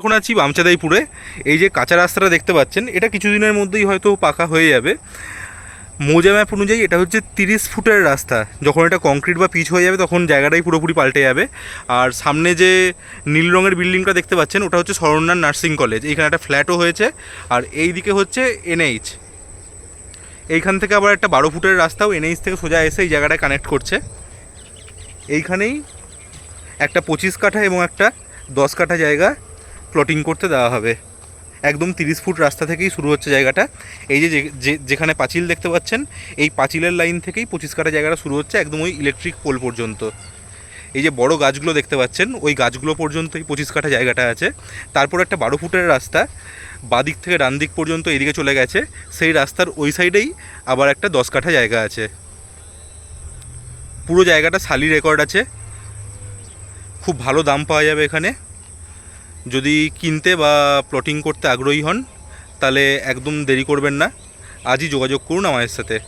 এখন আছি বামচাদাইপুরে। এই যে কাঁচা রাস্তাটা দেখতে পাচ্ছেন, এটা কিছুদিনের মধ্যেই হয়তো পাকা হয়ে যাবে। মোজা ম্যাপ অনুযায়ী এটা হচ্ছে তিরিশ ফুটের রাস্তা। যখন এটা কংক্রিট বা পিচ হয়ে যাবে, তখন জায়গাটাই পুরোপুরি পাল্টে যাবে। আর সামনে যে নীল রঙের বিল্ডিংটা দেখতে পাচ্ছেন, ওটা হচ্ছে শরণ্যার নার্সিং কলেজ। এইখানে একটা ফ্ল্যাটও হয়েছে। আর এই দিকে হচ্ছে এনএইচ। এইখান থেকে আবার একটা বারো ফুটের রাস্তাও এনএইচ থেকে সোজা এসে এই জায়গাটায় কানেক্ট করছে। এইখানেই একটা পঁচিশ কাঠা এবং একটা দশ কাঠা জায়গা। প্লটিং করতে দেওয়া হবে। একদম তিরিশ ফুট রাস্তা থেকেই শুরু হচ্ছে জায়গাটা। এই যে যেখানে পাঁচিল দেখতে পাচ্ছেন, এই পাঁচিলের লাইন থেকেই পঁচিশ কাঠা জায়গাটা শুরু হচ্ছে একদম ওই ইলেকট্রিক পোল পর্যন্ত। এই যে বড় গাছগুলো দেখতে পাচ্ছেন, ওই গাছগুলো পর্যন্ত এই পঁচিশ কাঠা জায়গাটা আছে। তারপর একটা বারো ফুটের রাস্তা, বাদিক থেকে ডান দিক পর্যন্ত এদিকে চলে গেছে। সেই রাস্তার ওই সাইডেই আবার একটা দশ কাঠা জায়গা আছে। পুরো জায়গাটা সালি রেকর্ড আছে। খুব ভালো দাম পাওয়া যাবে এখানে। যদি কিনতে বা প্লটিং করতে আগ্রহী হন, তাহলে একদম দেরি করবেন না। আজই যোগাযোগ করুন আমাদের সাথে।